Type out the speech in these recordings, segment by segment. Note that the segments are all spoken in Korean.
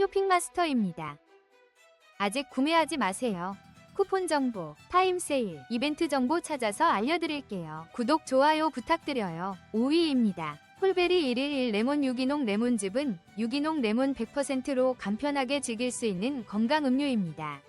쇼핑마스터입니다. 아직 구매하지 마세요. 쿠폰 정보, 타임 세일, 이벤트 정보 찾아서 알려드릴게요. 구독, 좋아요 부탁드려요. 5위입니다. 홀베리 111 레몬 유기농 레몬즙은 유기농 레몬 100%로 간편하게 즐길 수 있는 건강 음료입니다.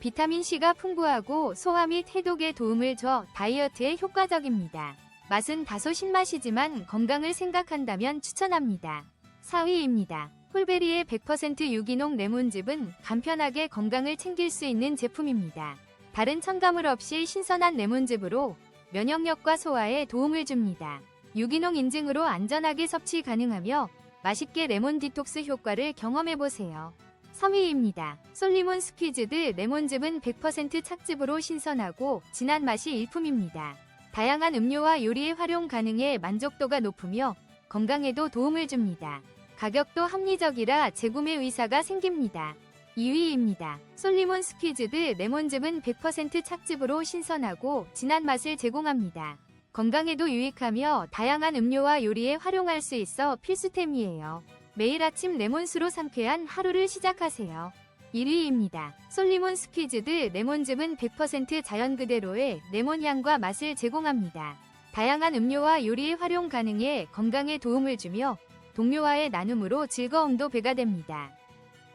비타민C가 풍부하고 소화 및 해독에 도움을 줘 다이어트에 효과적입니다. 맛은 다소 신맛이지만 건강을 생각한다면 추천합니다. 4위입니다. 홀베리의 100% 유기농 레몬즙은 간편하게 건강을 챙길 수 있는 제품입니다. 다른 첨가물 없이 신선한 레몬즙으로 면역력과 소화에 도움을 줍니다. 유기농 인증으로 안전하게 섭취 가능하며 맛있게 레몬 디톡스 효과를 경험해보세요. 3위입니다. 솔리몬 스퀴즈드 레몬즙은 100% 착즙으로 신선하고 진한 맛이 일품입니다. 다양한 음료와 요리에 활용 가능해 만족도가 높으며 건강에도 도움을 줍니다. 가격도 합리적이라 재구매 의사가 생깁니다. 2위입니다. 솔리몬 스퀴즈드 레몬즙은 100% 착즙으로 신선하고 진한 맛을 제공합니다. 건강에도 유익하며 다양한 음료와 요리에 활용할 수 있어 필수템이에요. 매일 아침 레몬수로 상쾌한 하루를 시작하세요. 1위입니다. 솔리몬 스퀴즈드 레몬즙은 100% 자연 그대로의 레몬 향과 맛을 제공합니다. 다양한 음료와 요리에 활용 가능해 건강에 도움을 주며 동료와의 나눔으로 즐거움도 배가 됩니다.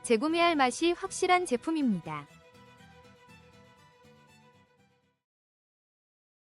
재구매할 맛이 확실한 제품입니다.